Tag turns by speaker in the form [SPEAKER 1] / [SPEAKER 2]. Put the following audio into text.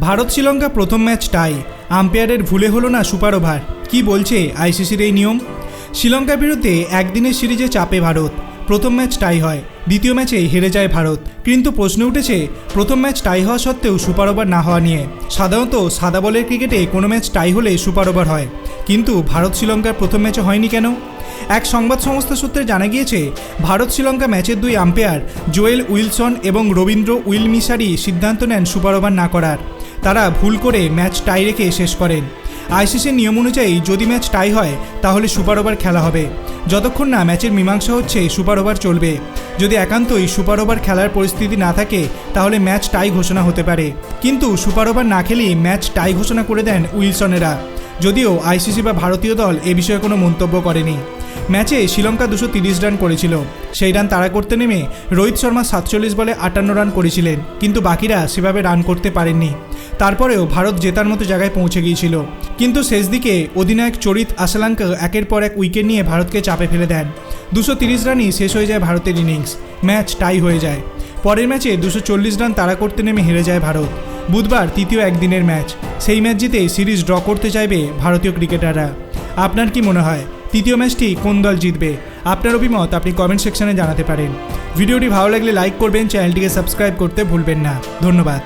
[SPEAKER 1] ভারত শ্রীলঙ্কা প্রথম ম্যাচ টাই। আম্পায়ারের ভুলে হলো না সুপার ওভার। কি বলছে আইসিসির এই নিয়ম? শ্রীলঙ্কার বিরুদ্ধে একদিনের সিরিজে চাপে ভারত। প্রথম ম্যাচ টাই হয়। দ্বিতীয় ম্যাচে হেরে যায় ভারত। কিন্তু প্রশ্ন উঠেছে, প্রথম ম্যাচ টাই হওয়া সত্ত্বেও সুপার ওভার না হওয়া নিয়ে। সাধারণত সাদা বলের ক্রিকেটে কোনো ম্যাচ টাই হলে সুপার ওভার হয়। কিন্তু ভারত শ্রীলঙ্কার প্রথম ম্যাচে হয়নি কেন? এক সংবাদ সংস্থা সূত্রে জানা গিয়েছে ভারত শ্রীলঙ্কা ম্যাচের দুই আম্পায়ার, জোয়েল উইলসন এবং রবীন্দ্র উইল মিশারি সিদ্ধান্ত নেন সুপার ওভার না করার। তারা ভুল করে ম্যাচ টাই রেখে শেষ করেন। আইসিসির নিয়ম অনুযায়ী যদি ম্যাচ টাই হয়, তাহলে সুপার ওভার খেলা হবে। যতক্ষণ না ম্যাচের মীমাংসা হচ্ছে, সুপার ওভার চলবে। যদি একান্তই সুপার ওভার খেলার পরিস্থিতি না থাকে, তাহলে ম্যাচ টাই ঘোষণা হতে পারে। কিন্তু সুপার ওভার না খেলেই ম্যাচ টাই ঘোষণা করে দেন উইলসনেরা। যদিও আইসিসি বা ভারতীয় দল এ বিষয়ে কোনো মন্তব্য করেনি। ম্যাচে শ্রীলঙ্কা দুশো তিরিশ রান করেছিল। সেই রান তাড়া করতে নেমে রোহিত শর্মা সাতচল্লিশ বলে আটান্ন রান করেছিলেন। কিন্তু বাকিরা সেভাবে রান করতে পারেননি। তারপরেও ভারত জেতার মতো জায়গায় পৌঁছে গিয়েছিল। কিন্তু শেষ দিকে অধিনায়ক চরিত আসালাঙ্কা একের পর এক উইকেট নিয়ে ভারতকে চাপে ফেলে দেন। দুশো তিরিশ রানই শেষ হয়ে যায় ভারতের ইনিংস। ম্যাচ টাই হয়ে যায়। পরের ম্যাচে দুশো চল্লিশ রান তাড়া করতে নেমে হেরে যায় ভারত। বুধবার তৃতীয় একদিনের ম্যাচ। সেই ম্যাচ জিতে সিরিজ ড্র করতে চাইবে ভারতীয় ক্রিকেটাররা। আপনার কি মনে হয়, তৃতীয় ম্যাচটি কোন দল জিতবে? আপনার অভিমত আপনি কমেন্ট সেকশনে জানাতে পারেন। ভিডিওটি ভালো লাগলে লাইক করবেন, চ্যানেলটিকে সাবস্ক্রাইব করতে ভুলবেন না। ধন্যবাদ।